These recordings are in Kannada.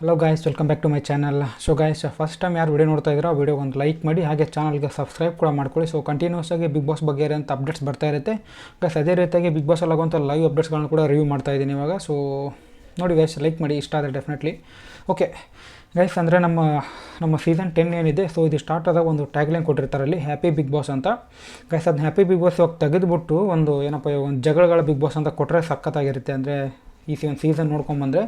Hello guys welcome back to my channel so guys first time ಯಾರು ವೀಡಿಯೋ ನೋಡ್ತಾ ಇದ್ದೀರೋ ವಿಡಿಯೋ ಒಂದು ಲೈಕ್ ಮಾಡಿ, ಹಾಗೆ ಚಾನಲ್ಗೆ ಸಬ್ಸ್ಕ್ರೈಬ್ ಕೂಡ ಮಾಡ್ಕೊಳ್ಳಿ. ಸೊ ಕಂಟಿನ್ಯೂಸ್ ಆಗಿ ಬಿಗ್ ಬಾಸ್ ಬಗ್ಗೆ ಇರೋಂಥ ಅಪ್ಡೇಟ್ಸ್ ಬರ್ತಾ ಇರುತ್ತೆ. ಗೈಸ್ ಅದೇ ರೀತಿಯಾಗಿ ಬಿಗ್ ಬಾಸ್ ಆಗುವಂಥ ಲೈವ್ ಅಪ್ಡೇಟ್ಸ್ಗಳನ್ನ ಕೂಡ ರಿವ್ಯೂ ಮಾಡ್ತಾ ಇದ್ದೀನಿ ಇವಾಗ. ಸೊ ನೋಡಿ ಗೈಸ್ ಲೈಕ್ ಮಾಡಿ, ಇಷ್ಟ ಆದರೆ ಡೆಫಿನೆಟ್ಲಿ ಓಕೆ ಗೈಸ್ ಅಂದರೆ ನಮ್ಮ ನಮ್ಮ ಸೀಸನ್ ಟೆನ್ ಏನಿದೆ ಸೊ ಇದು ಸ್ಟಾರ್ಟ್ ಆದಾಗ ಒಂದು ಟ್ಯಾಗ್ಲೈನ್ ಕೊಟ್ಟಿರ್ತಾರೆ ಅಲ್ಲಿ ಹ್ಯಾಪಿ ಬಿಗ್ ಬಾಸ್ ಅಂತ. ಗೈಸ್ ಅದನ್ನ ಹ್ಯಾಪಿ ಬಿಗ್ ಬಾಸ್ ಇವಾಗ ತೆಗೆದುಬಿಟ್ಟು ಒಂದು ಏನಪ್ಪ, ಒಂದು ಜಗಳಗಳ ಬಿಗ್ ಬಾಸ್ ಅಂತ ಕೊಟ್ಟರೆ ಸಖತ್ತಾಗಿರುತ್ತೆ. ಅಂದರೆ ಈ ಒಂದು ಸೀಸನ್ ನೋಡ್ಕೊಂಬಂದರೆ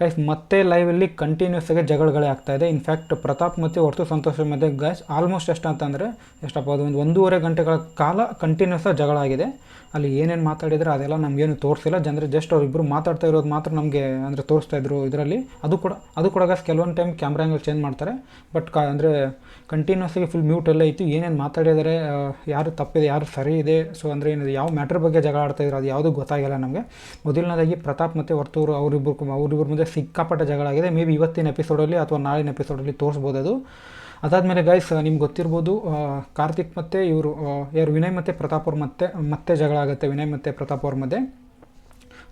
ಗೈಸ್ ಮತ್ತೆ ಲೈವಲ್ಲಿ ಕಂಟಿನ್ಯೂಸ್ ಆಗಿ ಜಗಳಗಳೇ ಆಗ್ತಾಯಿದೆ ಇನ್ಫ್ಯಾಕ್ಟ್ ಪ್ರತಾಪ್ ಮತ್ತು ಹೊರತು ಸಂತೋಷ ಮಧ್ಯೆ ಗೈಸ್ ಆಲ್ಮೋಸ್ಟ್ ಎಷ್ಟು ಅಂತಂದರೆ ಎಷ್ಟಪ್ಪ, ಅದು ಒಂದು ಒಂದೂವರೆ ಗಂಟೆಗಳ ಕಾಲ ಕಂಟಿನ್ಯೂಸ್ ಆಗಿ ಜಗಳ ಆಗಿದೆ. ಅಲ್ಲಿ ಏನೇನು ಮಾತಾಡಿದ್ರೆ ಅದೆಲ್ಲ ನಮಗೇನು ತೋರಿಸಿಲ್ಲ. ಜನರು ಜಸ್ಟ್ ಅವರಿಬ್ಬರು ಮಾತಾಡ್ತಾ ಇರೋದು ಮಾತ್ರ ನಮಗೆ ಅಂದರೆ ತೋರಿಸ್ತಾ ಇದ್ರು ಇದರಲ್ಲಿ. ಅದು ಕೂಡ ಅದು ಕೂಡ ಕೆಲವೊಂದು ಟೈಮ್ ಕ್ಯಾಮ್ರಾ ಆ್ಯಂಗಲ್ ಚೇಂಜ್ ಮಾಡ್ತಾರೆ. ಬಟ್ ಕ ಅಂದರೆ ಕಂಟಿನ್ಯೂಸ್ ಆಗಿ ಫುಲ್ ಮ್ಯೂಟ್ ಎಲ್ಲ ಇತ್ತು. ಏನೇನು ಮಾತಾಡಿದರೆ ಯಾರು ತಪ್ಪಿದೆ, ಯಾರು ಸರಿ ಇದೆ ಸೊ ಅಂದರೆ ಏನಿದೆ ಯಾವ ಮ್ಯಾಟ್ರ್ ಬಗ್ಗೆ ಜಗಳ ಆಡ್ತಾ ಇದ್ರು, ಅದು ಯಾವುದೂ ಗೊತ್ತಾಗಿಲ್ಲ ನಮಗೆ. ಮೊದಲನೇದಾಗಿ ಪ್ರತಾಪ್ ಮತ್ತು ವರ್ತೂರು ಅವರಿಬ್ಬರು ಅವರಿಬ್ಬರ ಮುಂದೆ ಸಿಕ್ಕಾಪಟ್ಟೆ ಜಗಳ ಆಗಿದೆ. ಮೇ ಬಿ ಇವತ್ತಿನ ಎಪಿಸೋಡಲ್ಲಿ ಅಥವಾ ನಾಳಿನ ಎಪಿಸೋಡಲ್ಲಿ ತೋರಿಸ್ಬೋದು ಅದು. ಅದಾದಮೇಲೆ ಗೈಸ್ ನಿಮ್ಗೆ ಗೊತ್ತಿರ್ಬೋದು ಕಾರ್ತಿಕ್ ಮತ್ತು ಇವರು ಯಾರು ವಿನಯ್ ಮತ್ತು ಪ್ರತಾಪ್ ಅವ್ರ ಮತ್ತೆ ಮತ್ತೆ ಜಗಳ ಆಗುತ್ತೆ, ವಿನಯ್ ಮತ್ತು ಪ್ರತಾಪ್ ಅವ್ರ ಮಧ್ಯೆ.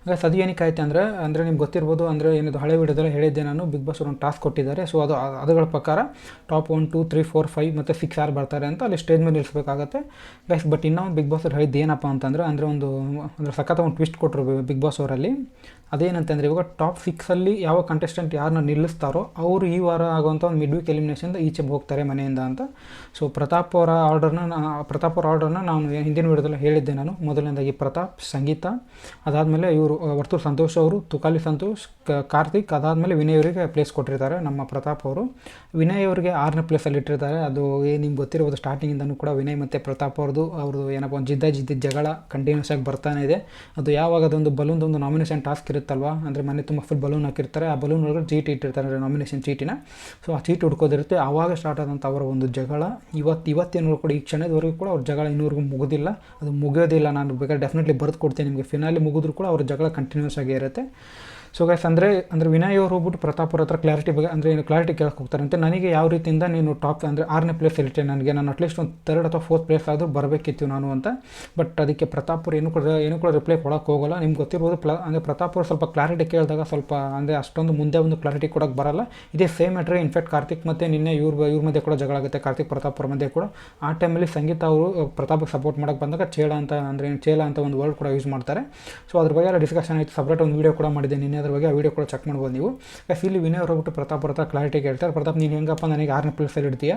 ಗೈಸ್ ಅದು ಏನಕ್ಕೆ ಆಯ್ತು ಅಂದರೆ ಅಂದರೆ ನಿಮ್ಗೆ ಗೊತ್ತಿರ್ಬೋದು, ಅಂದರೆ ಏನಿದು ಹಳೆ ವಿಡಿಯೋದಲ್ಲಿ ಹೇಳಿದ್ದೆ ನಾನು, ಬಿಗ್ ಬಾಸ್ ಒಂದು ಟಾಸ್ಕ್ ಕೊಟ್ಟಿದ್ದಾರೆ. ಸೊ ಅದು ಅದುಗಳ ಪ್ರಕಾರ top one two three four five ಮತ್ತು ಸಿಕ್ಸ್ ಯಾರು ಬರ್ತಾರೆ ಅಂತ ಅಲ್ಲಿ ಸ್ಟೇಜ್ ಮೇಲೆ ನಿಲ್ಲಿಸಬೇಕಾಗತ್ತೆ ಗೈಸ್ ಬಟ್ ಇನ್ನೂ ಬಿಗ್ ಬಾಸ್ ಅವ್ರು ಹೇಳಿದ್ದು ಏನಪ್ಪ ಅಂತಂದರೆ, ಅಂದರೆ ಒಂದು, ಅಂದರೆ ಸಖತ್ ಒಂದು ಟ್ವಿಸ್ಟ್ ಕೊಟ್ಟರು ಬಿಗ್ ಬಾಸ್ ಅವರಲ್ಲಿ. ಅದೇನಂತಂದರೆ ಇವಾಗ ಟಾಪ್ ಸಿಕ್ಸಲ್ಲಿ ಯಾವ ಕಂಟೆಸ್ಟೆಂಟ್ ಯಾರನ್ನ ನಿಲ್ಲಿಸ್ತಾರೋ ಅವರು ಈ ವಾರ ಆಗುವಂಥ ಒಂದು ಮಿಡ್ ವೀಕ್ ಎಲಿಮಿನೇಷನ್ದ ಈಚೆ ಹೋಗ್ತಾರೆ ಮನೆಯಿಂದ ಅಂತ. ಸೊ ಪ್ರತಾಪ್ ಅವರ ಆರ್ಡರ್ನ ನಾ ಪ್ರತಾಪ್ ಅವರ ಆರ್ಡರ್ನ ನಾನು ಹಿಂದಿನ ವಿಡಿಯೋದಲ್ಲಿ ಹೇಳಿದ್ದೆ ನಾನು. ಮೊದಲನೇದಾಗಿ ಪ್ರತಾಪ್, ಸಂಗೀತ, ಅದಾದಮೇಲೆ ಇವರು ವರ್ತೂರ್ ಸಂತೋಷ್ ಅವರು, ತುಕಾಲಿ ಸಂತೋಷ್ ಕಾರ್ತಿಕ್, ಅದಾದಮೇಲೆ ವಿನಯ್ ಅವರಿಗೆ ಪ್ಲೇಸ್ ಕೊಟ್ಟಿರ್ತಾರೆ ನಮ್ಮ ಪ್ರತಾಪ್ ಅವರು. ವಿನಯ್ ಅವರಿಗೆ ಆರನೇ ಪ್ಲೇಸಲ್ಲಿ ಇಟ್ಟಿರ್ತಾರೆ. ಅದು ನಿಮ್ಗೆ ಗೊತ್ತಿರ್ಬೋದು ಸ್ಟಾರ್ಟಿಂಗಿಂದನೂ ಕೂಡ ವಿನಯ್ ಮತ್ತು ಪ್ರತಾಪ್ ಅವ್ರದ್ದು ಅವ್ರದ್ದು ಏನಪ್ಪ, ಒಂದು ಜಿದ್ದ ಜಿದ್ದಿದ್ದ ಜಗಳ ಕಂಟಿನ್ಯೂಸ್ ಆಗಿ ಬರ್ತಾನೆ ಇದೆ. ಅದು ಯಾವಾಗ ಅದೊಂದು ಬಲೂನ್ದೊಂದು ನಾಮಿನೇಷನ್ ಟಾಸ್ಕ್ ಇರುತ್ತಲ್ವಾ? ಅಂದರೆ ಮನೆ ತುಂಬ ಫುಲ್ ಬಲೂನ್ ಹಾಕಿರ್ತಾರೆ. ಆ ಬಲೂನ್ ಒಳಗಡೆ ಚೀಟಿ ಇಟ್ಟಿರ್ತಾರೆ. ನಾಮಿನೇಷನ್ ಚೀಟಿನ ಸೊ ಆ ಚೀಟಿ ಹುಡ್ಕೋದಿರುತ್ತೆ. ಆವಾಗ ಸ್ಟಾರ್ಟ್ ಆದಂಥ ಅವರ ಒಂದು ಜಗಳ. ಇವತ್ತು ಇವತ್ತೇನು ಕೂಡ ಈ ಕ್ಷಣದವರೆಗೂ ಕೂಡ ಅವ್ರ ಜಗಳ ಇನ್ನೂವರೆಗೂ ಮುಗೋದಿಲ್ಲ. ಅದು ಮುಗಿಯೋದಿಲ್ಲ. ನಾನು ಬೇಕಾದ್ರೆ ಡೆಫಿನೆಟ್ಲಿ ಬರೆದು ಕೊಡ್ತೀನಿ. ನಿಮಗೆ ಫಿನಾಲಿ ಮುಗಿದ್ರು ಕೂಡ ಅವ್ರ ಜಗಳ ಕಂಟಿನ್ಯೂಸ್ ಆಗಿ ಇರುತ್ತೆ. ಸೊ ಗೈಸ್ ಅಂದರೆ ಅಂದರೆ ವಿನಯ್ ಅವ್ರು ಹೋಗ್ಬಿಟ್ಟು ಪ್ರತಾಪುರ ಹತ್ರ ಕ್ಲಾರಿಟಿ ಬಗ್ಗೆ, ಅಂದರೆ ಏನು ಕ್ಲಾರಿಟಿ ಕೇಳಕ್ಕೆ ಅಂತ ನನಗೆ ಯಾವ ರೀತಿಯಿಂದ ನೀನು ಟಾಪ್ ಅಂದರೆ ಆರನೇ ಪ್ಲೇಸ್ ಇರುತ್ತೆ ನನಗೆ, ನಾನು ಅಟ್ಲೀಸ್ಟ್ ಒಂದು ತರ್ಡ್ ಅಥವಾ ಫೋರ್ತ್ ಪ್ಲೇಸ್ ಆದರೂ ಬರಬೇಕಿತ್ತು ನಾನು ಅಂತ. ಬಟ್ ಅದಕ್ಕೆ ಪ್ರತಾಪುರ ಏನು ಕೂಡ ಏನು ಕೂಡ ರಿಪ್ಲೈ ಕೊಡೋಕ್ಕೆ ಹೋಗೋಲ್ಲ. ನಿಮ್ಗೆ ಗೊತ್ತಿರ್ಬೋದು, ಪ್ಲ, ಅಂದರೆ ಪ್ರತಾಪ್ ಅವ್ರು ಸ್ವಲ್ಪ ಕ್ಲಾರಿಟಿ ಕೇಳಿದಾಗ ಸ್ವಲ್ಪ, ಅಂದರೆ ಅಷ್ಟೊಂದು ಮುಂದೆ ಒಂದು ಕ್ಲಾರಿಟಿ ಕೊಡೋಕ್ಕೆ ಬರಲ್ಲ. ಇದೇ ಸೇಮ್ ಮ್ಯಾಟ್ರೆ ಇನ್ಫ್ಯಾಕ್ಟ್ ಕಾರ್ತಿಕ್ ಮತ್ತು ನಿನ್ನೆ ಇವ್ರ ಇವ್ರ ಮಧ್ಯೆ ಕೂಡ ಜಗಳ ಆಗುತ್ತೆ, ಕಾರ್ತಿಕ್ ಪ್ರತಾಪುರ ಮಧ್ಯೆ ಕೂಡ. ಆ ಟೈಮಲ್ಲಿ ಸಂಗೀತ ಅವರು ಪ್ರತಾಪ್ಗೆ ಸಪೋರ್ಟ್ ಮಾಡೋಕ್ಕೆ ಬಂದಾಗ ಚೇಳ ಅಂತ, ಅಂದರೆ ಚೇಲ ಅಂತ ಒಂದು ವರ್ಡ್ ಕೂಡ ಯೂಸ್ ಮಾಡ್ತಾರೆ. ಸೊ ಅದ್ರ ಬಗ್ಗೆ ಡಿಸ್ಕಷನ್ ಆಯಿತು. ಸಪ್ರೇಟ್ ಒಂದು ವೀಡಿಯೋ ಕೂಡ ಮಾಡಿದೆ ನಿನ್ನೆ. ಅದ್ರ ಬಗ್ಗೆ ಆ ವೀಡಿಯೋ ಕೂಡ ಚೆಕ್ ಮಾಡ್ಬೋದು ನೀವು. ಗೈಸ್ ಇಲ್ಲಿ ವಿನಯ್ ಅವ್ರು ಪ್ರತಾಪ್ ಅವ್ರ ಹತ್ರ ಕ್ಲಾರಿಟಿ ಹೇಳ್ತಾರೆ ಪ್ರತಾಪ್, ನೀನು ಹೆಂಗಪ್ಪ? ನನಗೆ ಆರನೇ ಪ್ಲೇಸಲ್ಲಿ ಇಡ್ತೀಯ?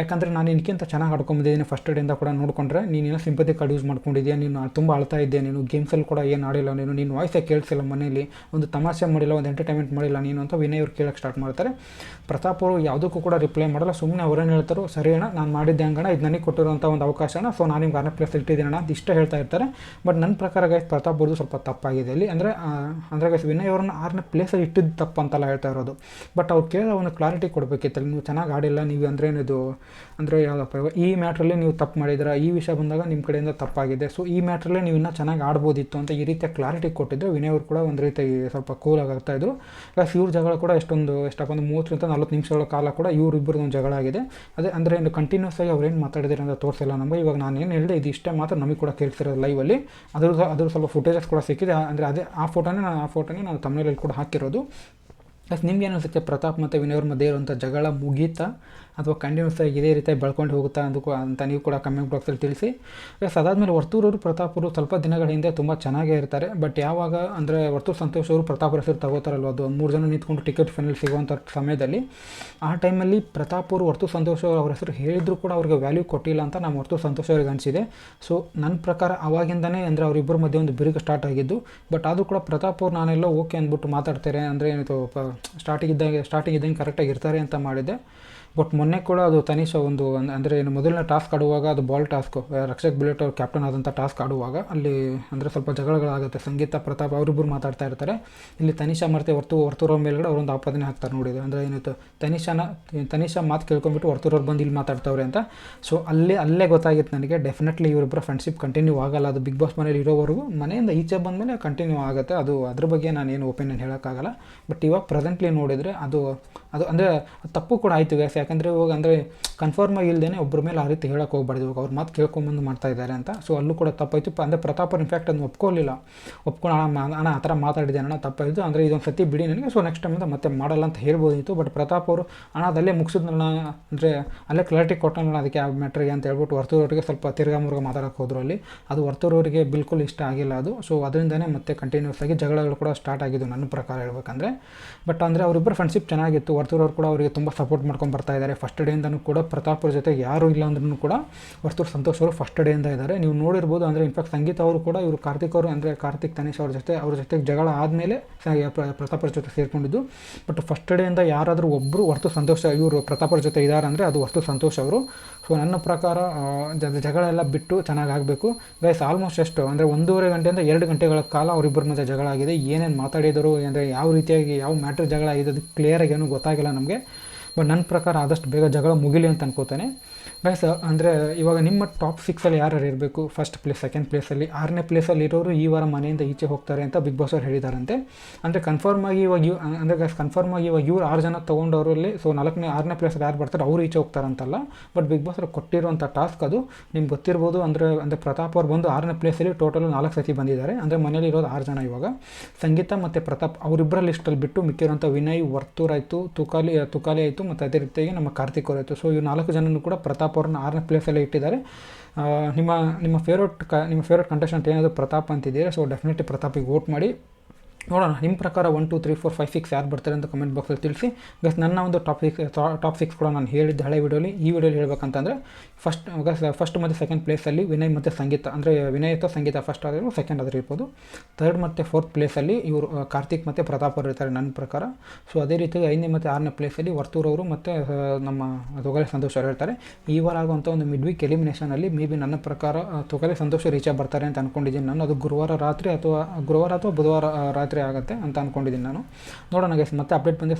ಯಾಕಂದರೆ ನಾನು ಇನ್ಕಿಂತ ಚೆನ್ನಾಗಿ ಆಡ್ಕೊಂಬಿದ್ದೀನಿ ಫಸ್ಟ್ ಡೇಯಿಂದ ಕೂಡ ನೋಡಿಕೊಂಡ್ರೆ ನೀನೇನೋ ಸಿಂಪತಿ ಕಾರ್ಡ್ ಯೂಸ್ ಮಾಡ್ಕೊಂಡಿದ್ಯಾ? ನೀನು ತುಂಬ ಅಳ್ತಾ ಇದ್ದೆ ನೀನು ಗೇಮ್ಸಲ್ಲಿ ಕೂಡ ಏನು ಆಡಿಲ್ಲ? ನೀನು ನೀನು ವಾಯ್ಸೇ ಕೇಳಿಸಿಲ್ಲ ಮನೆಯಲ್ಲಿ. ಒಂದು ತಮಾಷೆ ಮಾಡಿಲ್ಲ, ಒಂದು ಎಂಟರ್ಟೈನ್ಮೆಂಟ್ ಮಾಡಿಲ್ಲ ನೀನು ಅಂತ ವಿನಯ್ ಅವ್ರು ಕೇಳಕ್ಕೆ ಸ್ಟಾರ್ಟ್ ಮಾಡ್ತಾರೆ. ಪ್ರತಾಪ್ ಅವರು ಯಾವುದಕ್ಕೂ ಕೂಡ ರಿಪ್ಲೈ ಮಾಡಲ್ಲ. ಸುಮ್ಮನೆ ಅವರೇನು ಹೇಳ್ತಾರೋ, ಸರಿ ಅಣ್ಣ, ನಾನು ಮಾಡಿದ್ದೆ ಹಂಗಣ ಇದು ನನಗೆ ಕೊಟ್ಟಿರೋಂಥ ಒಂದು ಅವಕಾಶ ಅಣ್ಣ. ಸೊ ನಾನು ನಿಮ್ಗೆ ಆರನೇ ಪ್ಲೇಸ್ ಇಟ್ಟಿದ್ದೀನಣ್ಣ ಅಂತ ಇಷ್ಟ ಹೇಳ್ತಾ ಇರ್ತಾರೆ. ಬಟ್ ನನ್ನ ಪ್ರಕಾರ ಗೈಸ್ ಪ್ರತಾಪ್ ಅವ್ರದ್ದು ಸ್ವಲ್ಪ ತಪ್ಪಾಗಿದೆ. ಇಲ್ಲಿ ಅಂದರೆ ಅಂದರೆ ಗೈಸ್ ವಿನಯ್ ಅವ್ರನ್ನ ಆರನೇ ಪ್ಲೇಸಲ್ಲಿ ಇಟ್ಟಿದ್ದು ತಪ್ಪು ಅಂತೆಲ್ಲ ಹೇಳ್ತಾ ಇರೋದು. ಬಟ್ ಅವ್ರು ಕೇಳೋ ಒಂದು ಕ್ಲಾರಿಟಿ ಕೊಡಬೇಕಿತ್ತಲ್ಲ ನೀವು ಚೆನ್ನಾಗಿ ಆಡಿಲ್ಲ, ನೀವು ಅಂದರೆ ಏನಿದು? ಅಂದರೆ ಯಾವುದಪ್ಪ, ಈ ಮ್ಯಾಟ್ರಲ್ಲಿ ನೀವು ತಪ್ಪು ಮಾಡಿದ್ರೆ ಈ ವಿಷಯ ಬಂದಾಗ ನಿಮ್ಮ ಕಡೆಯಿಂದ ತಪ್ಪಾಗಿದೆ. ಸೊ ಈ ಮ್ಯಾಟ್ರಲ್ಲೇ ನೀವು ಇನ್ನೂ ಚೆನ್ನಾಗಿ ಆಡ್ಬೋದಿತ್ತು ಅಂತ ಈ ರೀತಿಯ ಕ್ಲಾರಿಟಿ ಕೊಟ್ಟಿದ್ದರೆ ವಿನಯ್ ಅವರು ಕೂಡ ಒಂದು ರೀತಿ ಸ್ವಲ್ಪ ಕೂಲ್ ಆಗ್ತಾಯಿದ್ರು ಪ್ಲಸ್ ಇವ್ರ ಜಗಳ ಕೂಡ ಎಷ್ಟೊಂದು, ಎಷ್ಟಪ್ಪ ಒಂದು ಮೂವತ್ತರಿಂದ ನಲ್ವತ್ತು ನಿಮಿಷಗಳ ಕಾಲ ಕೂಡ ಇವರಿಬ್ಬರದ್ದು ಒಂದು ಜಗಳ ಆಗಿದೆ. ಅದೇ ಅಂದರೆ ಏನು ಕಂಟಿನ್ಯೂಸ್ ಆಗಿ ಅವ್ರೇನು ಮಾತಾಡಿದಾರೆ ಅಂತ ತೋರಿಸಿಲ್ಲ ನಮಗೆ. ಇವಾಗ ನಾನು ಏನು ಹೇಳಿದೆ, ಇದು ಇಷ್ಟೇ ಮಾತ್ರ ನಮಗೆ ಕೂಡ ಕೇಳ್ತಿರೋದು ಲೈವಲ್ಲಿ ಅದ್ರ ಅದ್ರ ಸ್ವಲ್ಪ ಫುಟೇಜಸ್ ಕೂಡ ಸಿಕ್ಕಿದೆ. ಅಂದರೆ ಅದೇ, ಆ ಫೋಟೋನೇ ನಾನು, ಆ ಫೋಟೋನೇ ನಾನು ತಮಿಳಲ್ಲಿ ಕೂಡ ಹಾಕಿರೋದು. ಪ್ಲಸ್ ನಿಮ್ಗೆ ಏನು ಅನಿಸುತ್ತೆ? ಪ್ರತಾಪ್ ಮತ್ತು ವಿನಯ್ ಅವ್ರ ಮಧ್ಯೆ ಇರುವಂಥ ಜಗಳ ಮುಗೀತಾ? ಅಥವಾ ಕಂಟಿನ್ಯೂಸ್ ಆಗಿ ಇದೇ ರೀತಿ ಬೆಳ್ಕೊಂಡು ಹೋಗುತ್ತಾ ಅಂದಕ್ಕೂ ಅಂತ ನೀವು ಕೂಡ ಕಮೆಂಟ್ ಬಾಕ್ಸಲ್ಲಿ ತಿಳಿಸಿ. ಪ್ಲಸ್ ಅದಾದಮೇಲೆ ವರ್ತೂರವರು ಪ್ರತಾಪ್ ಅವರು ಸ್ವಲ್ಪ ದಿನಗಳ ಹಿಂದೆ ತುಂಬ ಚೆನ್ನಾಗೇ ಇರ್ತಾರೆ. ಬಟ್ ಯಾವಾಗ ಅಂದರೆ ವರ್ತೂರ್ ಸಂತೋಷ್ ಅವರು ಪ್ರತಾಪ್ ಹೆಸರು ತಗೋತಾರಲ್ವ? ಅದು ಮೂರು ಜನ ನಿಂತ್ಕೊಂಡು ಟಿಕೆಟ್ ಫೈನಲ್ ಸಿಗುವಂಥ ಸಮಯದಲ್ಲಿ. ಆ ಟೈಮಲ್ಲಿ ಪ್ರತಾಪ್ ಅವರು, ವರ್ತೂರ್ ಸಂತೋಷ್ ಅವರು ಅವ್ರ ಹೆಸರು ಹೇಳಿದ್ರು ಕೂಡ ಅವ್ರಿಗೆ ವ್ಯಾಲ್ಯೂ ಕೊಟ್ಟಿಲ್ಲ ಅಂತ ನಮ್ಮ ವರ್ತೂರ್ ಸಂತೋಷ್ ಅವ್ರಿಗೆ ಅನಿಸಿದೆ. ಸೊ ನನ್ನ ಪ್ರಕಾರ ಅವಾಗಿಂದನೇ ಅಂದರೆ ಅವರಿಬ್ಬರ ಮಧ್ಯೆ ಒಂದು ಬಿರುಕು ಸ್ಟಾರ್ಟ್ ಆಗಿದ್ದು. ಬಟ್ ಆದರೂ ಕೂಡ ಪ್ರತಾಪ್ ಅವ್ರು ನಾನೆಲ್ಲ ಓಕೆ ಅಂದ್ಬಿಟ್ಟು ಮಾತಾಡ್ತಾರೆ ಅಂದರೆ ಏನಿದು ಸ್ಟಾರ್ಟಿಂಗ್ ಇದ್ದಂಗೆ ಸ್ಟಾರ್ಟಿಂಗ್ ಇದ್ದಂಗೆ ಕರೆಕ್ಟಾಗಿ ಇರ್ತಾರೆ ಅಂತ ಮಾಡಿದ್ದೆ. ಬಟ್ ಮೊನ್ನೆ ಕೂಡ ಅದು ತನಿಷ ಒಂದು ಅಂದರೆ ಏನು ಮೊದಲನೇ ಟಾಸ್ಕ್ ಆಡುವಾಗ ಅದು ಬಾಲ್ ಟಾಸ್ಕು ರಕ್ಷಕ್ ಬುಲೆಟ್ ಅವ್ರು ಕ್ಯಾಪ್ಟನ್ ಆದಂಥ ಟಾಸ್ಕ್ ಆಡುವಾಗ ಅಲ್ಲಿ ಅಂದರೆ ಸ್ವಲ್ಪ ಜಗಳಗಳಾಗುತ್ತೆ. ಸಂಗೀತ, ಪ್ರತಾಪ್ ಅವರಿಬ್ಬರು ಮಾತಾಡ್ತಾ ಇರ್ತಾರೆ. ಇಲ್ಲಿ ತನಿಷಾ ಮತ್ತೆ ಹೊರ್ತು ಹೊರ್ತೂರವ್ರ ಮೇಲ್ಗಡೆ ಅವರೊಂದು ಆಪಾದನೆ ಹಾಕ್ತಾರೆ ನೋಡಿದ್ರೆ. ಅಂದರೆ ಏನಿತ್ತು ತನಿಷಾನ, ತನಿಷಾ ಮಾತು ಕೇಳ್ಕೊಂಬಿಟ್ಟು ಹೊರ್ತೂರವ್ರು ಬಂದು ಇಲ್ಲಿ ಮಾತಾಡ್ತವ್ರೆ ಅಂತ. ಸೊ ಅಲ್ಲೇ ಅಲ್ಲೇ ಗೊತ್ತಾಗಿತ್ತು ನನಗೆ. ಡೆಫಿನೆಟ್ಲಿ ಇವರಿಬ್ಬರ ಫ್ರೆಂಡ್ಶಿಪ್ ಕಂಟಿನ್ಯೂ ಆಗಲ್ಲ. ಅದು ಬಿಗ್ ಬಾಸ್ ಮನೇಲಿ ಇರೋವರೆಗೂ ಮನೆಯಿಂದ ಈಚೆ ಬಂದಮೇಲೆ ಕಂಟಿನ್ಯೂ ಆಗುತ್ತೆ. ಅದು ಅದ್ರ ಬಗ್ಗೆ ನಾನು ಏನು ಒಪಿನಿಯನ್ ಹೇಳೋಕ್ಕಾಗಲ್ಲ. ಬಟ್ ಇವಾಗ ಪ್ರೆಸೆಂಟ್ಲಿ ನೋಡಿದರೆ ಅದು ಅದು ಅಂದರೆ ತಪ್ಪು ಕೂಡ ಆಯಿತು ಗ್ಯಾಸ್ ಯಾಕಂದರೆ ಇವಾಗ ಅಂದರೆ ಕನ್ಫರ್ಮ್ ಇಲ್ಲದೇ ಒಬ್ಬರ ಮೇಲೆ ಆ ರೀತಿ ಹೇಳಕ್ಕೆ ಹೋಗ್ಬಾರ್ದು. ಇವಾಗ ಅವ್ರ ಮಾತು ಕೇಳ್ಕೊಂಬಂದು ಮಾಡ್ತಾ ಇದ್ದಾರೆ ಅಂತ. ಸೊ ಅಲ್ಲೂ ಕೂಡ ತಪ್ಪಾಯಿತು. ಅಂದರೆ ಪ್ರತಾಪ್ ಅವ್ರು ಇನ್ಫ್ಯಾಕ್ಟ್ ಅದನ್ನು ಒಪ್ಕೊಳ್ಳಿಲ್ಲ ಒಪ್ಕೊಂಡು, ಅಣ್ಣ ಆ ಥರ ಮಾತಾಡಿದೆ ಅಣ್ಣ, ತಪ್ಪಾಯಿತು. ಅಂದರೆ ಇದೊಂದು ಸತಿ ಬಿಡಿ ನನಗೆ. ಸೊ ನೆಕ್ಸ್ಟ್ ಟೈಮಿಂದ ಮತ್ತೆ ಮಾಡಲ್ಲ ಅಂತ ಹೇಳ್ಬೋದಿತ್ತು. ಬಟ್ ಪ್ರತಾಪ್ ಅವರು ಅಣ್ಣ, ಅದಲ್ಲೇ ಮುಗಿಸಿದ್ನಲ್ಲ. ಅಂದರೆ ಅಲ್ಲೇ ಕ್ಲಾರಿಟಿ ಕೊಟ್ಟನಲ್ಲ ಅದಕ್ಕೆ ಆ ಮ್ಯಾಟ್ರಿಗೆ ಅಂತ ಹೇಳ್ಬಿಟ್ಟು ವರ್ತೂರವರಿಗೆ ಸ್ವಲ್ಪ ತಿರ್ಗಾ ಮುರ್ಗ ಮಾತಾಡೋಕೆ ಹೋದ್ರು ಅಲ್ಲಿ. ಅದು ವರ್ತೂರವರಿಗೆ ಬಿಲ್ಕುಲ್ ಇಷ್ಟ ಆಗಿಲ್ಲ ಅದು. ಸೊ ಅದರಿಂದನೇ ಮತ್ತೆ ಕಂಟಿನ್ಯೂಸ್ ಆಗಿ ಜಗಳಗಳು ಕೂಡ ಸ್ಟಾರ್ಟ್ ಆಗಿದ್ದು ನನ್ನ ಪ್ರಕಾರ ಹೇಳ್ಬೇಕಂದ್ರೆ. ಬಟ್ ಅಂದರೆ ಅವರಿಬ್ಬರು ಫ್ರೆಂಡ್ಶಿಪ್ ಚೆನ್ನಾಗಿತ್ತು. ವರ್ತೂರವ್ರು ಕೂಡ ಅವರಿಗೆ ತುಂಬ ಸಪೋರ್ಟ್ ಮಾಡ್ಕೊಂಡು ಬರ್ತಾ ಇದ್ದಾರೆ. ಫಸ್ಟ್ ಡೇಯಿಂದನೂ ಕೂಡ ಪ್ರತಾಪ್ರ ಜೊತೆ ಯಾರೂ ಇಲ್ಲ ಅಂದ್ರೂ ಕೂಡ ವರ್ತೂರು ಸಂತೋಷ್ ಅವರು ಫಸ್ಟ್ ಡೇಯಿಂದ ಇದ್ದಾರೆ ನೀವು ನೋಡಿರ್ಬೋದು ಅಂದರೆ ಇನ್ಫ್ಯಾಕ್ಟ್ ಸಂಗೀತ ಅವರು ಕೂಡ ಇವರು ಕಾರ್ತಿಕ್ ಅವರು ಅಂದರೆ ಕಾರ್ತಿಕ್ ತನೇಶ್ ಅವ್ರ ಜೊತೆ, ಅವ್ರ ಜೊತೆಗೆ ಜಗಳ ಆದಮೇಲೆ ಪ್ರತಾಪ್ರ ಜೊತೆ ಸೇರಿಕೊಂಡಿದ್ದು. ಬಟ್ ಫಸ್ಟ್ ಡೇಯಿಂದ ಯಾರಾದರೂ ಒಬ್ಬರು ಹೊರ್ತು ಸಂತೋಷ, ಇವರು ಪ್ರತಾಪ್ರ ಜೊತೆ ಇದ್ದಾರೆ ಅಂದರೆ ಅದು ಹೊರ್ತು ಸಂತೋಷ್ ಅವರು. ಸೊ ನನ್ನ ಪ್ರಕಾರ ಜಗಳ ಎಲ್ಲ ಬಿಟ್ಟು ಚೆನ್ನಾಗಿ ಆಗಬೇಕು. ಗೈಸ್ ಆಲ್ಮೋಸ್ಟ್ ಎಷ್ಟು ಅಂದರೆ ಒಂದೂವರೆ ಗಂಟೆಯಿಂದ ಎರಡು ಗಂಟೆಗಳ ಕಾಲ ಅವರಿಬ್ಬರ ಮಧ್ಯೆ ಜಗಳ ಆಗಿದೆ. ಏನೇನು ಮಾತಾಡಿದರು ಅಂದರೆ ಯಾವ ರೀತಿಯಾಗಿ ಯಾವ ಮ್ಯಾಟ್ರ್ ಜಗಳ ಆಗಿದೆ ಅದು ಕ್ಲಿಯರಾಗಿ ಏನೂ ಗೊತ್ತಾಗಿಲ್ಲ ನಮಗೆ. ಬಟ್ ನನ್ನ ಪ್ರಕಾರ ಆದಷ್ಟು ಬೇಗ ಜಗಳ ಮುಗಿಲಿ ಅಂತ ಅನ್ಕೋತೇನೆ. ಗೈಸ್ ಅಂದರೆ ಇವಾಗ ನಿಮ್ಮ ಟಾಪ್ ಸಿಕ್ಸಲ್ಲಿ ಯಾರು ಇರಬೇಕು? ಫಸ್ಟ್ ಪ್ಲೇಸ್ ಸೆಕೆಂಡ್ ಪ್ಲೇಸಲ್ಲಿ ಆರನೇ ಪ್ಲೇಸಲ್ಲಿ ಇರೋರು ಈ ವಾರ ಮನೆಯಿಂದ ಈಚೆ ಹೋಗ್ತಾರೆ ಅಂತ ಬಿಗ್ ಬಾಸ್ ಅವ್ರು ಹೇಳಿದಾರಂತೆ. ಅಂದರೆ ಕನ್ಫರ್ಮ್ ಆಗಿ ಇವಾಗ ಇವ್ ಅಂದರೆ ಕನ್ಫರ್ಮ್ ಆಗಿ ಇವಾಗ ಇವ್ರು ಆರು ಜನ ತೊಗೊಂಡವರಲ್ಲಿ ಸೊ ನಾಲ್ಕನೇ, ಆರನೇ ಪ್ಲೇಸಲ್ಲಿ ಯಾರು ಬರ್ತಾರೆ ಅವ್ರು ಈಚೆ ಹೋಗ್ತಾರಂತಲ್ಲ. ಬಟ್ ಬಿಗ್ ಬಾಸ್ ಅವ್ರು ಕೊಟ್ಟಿರುವಂಥ ಟಾಸ್ಕ್ ಅದು ನಿಮ್ಗೆ ಗೊತ್ತಿರ್ಬೋದು. ಅಂದರೆ ಅಂದರೆ ಪ್ರತಾಪ್ ಅವ್ರು ಬಂದು ಆರನೇ ಪ್ಲೇಸಲ್ಲಿ ಟೋಟಲ್ ನಾಲ್ಕು ಸತಿ ಬಂದಿದ್ದಾರೆ. ಅಂದರೆ ಮನೇಲಿ ಇರೋದು ಆರು ಜನ ಇವಾಗ. ಸಂಗೀತ ಮತ್ತು ಪ್ರತಾಪ್ ಅವರಿಬ್ಬರ ಲಿಸ್ಟಲ್ಲಿ ಬಿಟ್ಟು ಮಿಕ್ಕಿರೋಂಥ ವಿನಯ್, ವರ್ತೂರ್ ಆಯಿತು, ತುಕಾಲಿ ತುಕಾಲಿ ಆಯಿತು, ಮತ್ತು ಅದೇ ರೀತಿಯಾಗಿ ನಮ್ಮ ಕಾರ್ತಿಕ್ ಅವರಾಯಿತು ಸೊ ಇವ್ರು ನಾಲ್ಕು ಜನನೂ ಕೂಡ ಪ್ರತಾಪ್ ಅವ್ರನ್ನ ಆರನೇ ಪ್ಲೇಸಲ್ಲೇ ಇಟ್ಟಿದ್ದಾರೆ. ನಿಮ್ಮ ನಿಮ್ಮ ಫೇವ್ರೇಟ್ ಕ, ನಿಮ್ಮ ಫೇವ್ರೇಟ್ ಕಂಟೆಸ್ಟೆಂಟ್ ಏನಾದರೂ ಪ್ರತಾಪ್ ಅಂತಿದ್ದೀರಾ? ಸೊ ಡೆಫಿನೆಟ್ಲಿ ಪ್ರತಾಪಿಗೆ ವೋಟ್ ಮಾಡಿ. ನೋಡೋಣ. ನಿಮ್ಮ ಪ್ರಕಾರ one two three four five six ಯಾರು ಬರ್ತಾರೆ ಅಂತ ಕಮೆಂಟ್ ಬಾಕ್ಸಲ್ಲಿ ತಿಳಿಸಿ. ಗಸ್ ನನ್ನ ಒಂದು ಟಾಪ್ ಸಿಕ್ಸ್ ಟಾಪ್ ಸಿಕ್ಸ್ ಕೂಡ ನಾನು ಹೇಳಿದ್ದೆ ಹಳೆ ವಿಡಿಯೋಲಿ ಈ ವಿಡಿಯೋಲಿ ಹೇಳಬೇಕಂತಂದರೆ ಫಸ್ಟ್ ಗಸ್ ಫಸ್ಟ್ ಮತ್ತು ಸೆಕೆಂಡ್ ಪ್ಲೇಸಲ್ಲಿ ವಿನಯ್ ಮತ್ತು ಸಂಗೀತ ಅಂದರೆ ವಿನಯ್ ಅಥವಾ ಸಂಗೀತ ಫಸ್ಟ್ ಆದರೂ ಸೆಕೆಂಡ್ ಆದರೂ ಇರ್ಬೋದು. ಥರ್ಡ್ ಮತ್ತು ಫೋರ್ತ್ ಪ್ಲೇಸಲ್ಲಿ ಇವರು ಕಾರ್ತಿಕ್ ಮತ್ತು ಪ್ರತಾಪ್ ಅವರು ಇರ್ತಾರೆ ನನ್ನ ಪ್ರಕಾರ. ಸೊ ಅದೇ ರೀತಿ ಐದನೇ ಮತ್ತು ಆರನೇ ಪ್ಲೇಸಲ್ಲಿ ವರ್ತೂರವರು ಮತ್ತು ನಮ್ಮ ತೊಗಲೆ ಸಂತೋಷ್ ಅವರು ಇರ್ತಾರೆ ಈ ವಾರ ಆಗುವಂಥ ಒಂದು ಮಿಡ್ ವೀಕ್ ಎಲಿಮಿನೇಷನಲ್ಲಿ ಮೇ ಬಿ ನನ್ನ ಪ್ರಕಾರ ತೊಗಲೆ ಸಂತೋಷ ರೀಚಾಗಿ ಬರ್ತಾರೆ ಅಂತ ಅಂದ್ಕೊಂಡಿದ್ದೀನಿ ನಾನು. ಅದು ಗುರುವಾರ ರಾತ್ರಿ ಅಥವಾ ಗುರುವಾರ ಅಥವಾ ಬುಧವಾರ ಆ, ಆಗುತ್ತೆ ಅಂತ ಅಂದ್ಕೊಂಡಿದ್ದೀನಿ ನಾನು. ನೋಡೋಣ ಗೈಸ್ ಮತ್ತೆ ಅಪ್ಡೇಟ್ ಬಂದರೆ